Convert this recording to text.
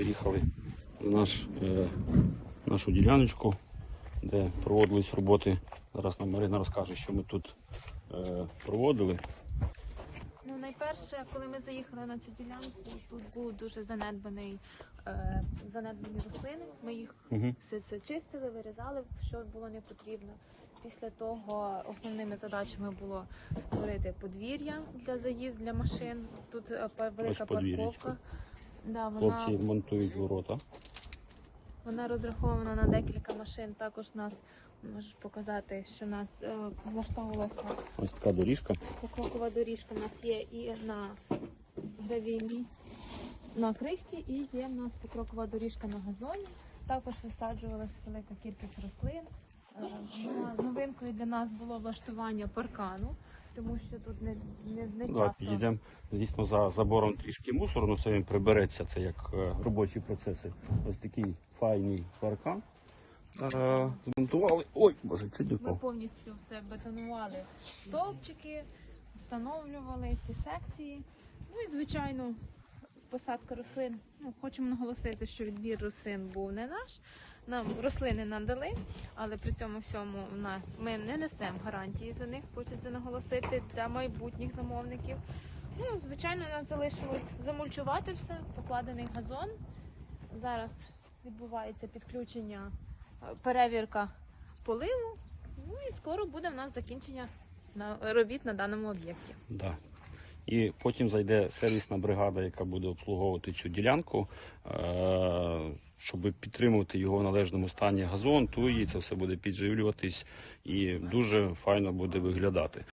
Приїхали на наш, е, нашу діляночку, де проводились роботи. Зараз нам Марина розкаже, що ми тут е, проводили. Ну, найперше, коли ми заїхали на цю ділянку, тут був дуже занедбаний е, занедбані рослини. Ми їх Угу. все, все чистили, вирізали, що було не потрібно. Після того основними задачами було створити подвір'я для заїзд для машин. Тут е, велика парковка. Да, вона, Хлопці монтують ворота. вона розрахована на декілька машин. Також нас можеш показати, що нас е, влаштовувалася Ось така доріжка. Покрокова доріжка в нас є і на гравійній, на крихті, і є в нас покрокова доріжка на газоні. Також висаджувалася велика кількість рослин. Е, Новинкою для нас було влаштування паркану, тому що тут не, не, не Да, часто підійдемо, звісно, за забором трішки мусору, але це він прибереться, це як е, робочі процеси. Ось такий файний паркан. Е, змонтували. Ой, боже, чуть не ми впав. повністю все бетонували стовпчики, встановлювали ці секції. Ну і звичайно, посадка рослин. Ну, хочемо наголосити, що відбір рослин був не наш. Нам рослини надали, але при цьому всьому в нас ми не несемо гарантії за них, хочеться наголосити для майбутніх замовників. Ну, звичайно, нам залишилось замульчувати все, покладений газон. Зараз відбувається підключення, е, перевірка поливу. Ну і скоро буде в нас закінчення робіт на даному об'єкті. Да. І потім зайде сервісна бригада, яка буде обслуговувати цю ділянку, е, щоб підтримувати його в належному стані газон, туї, це все буде підживлюватись і дуже файно буде виглядати.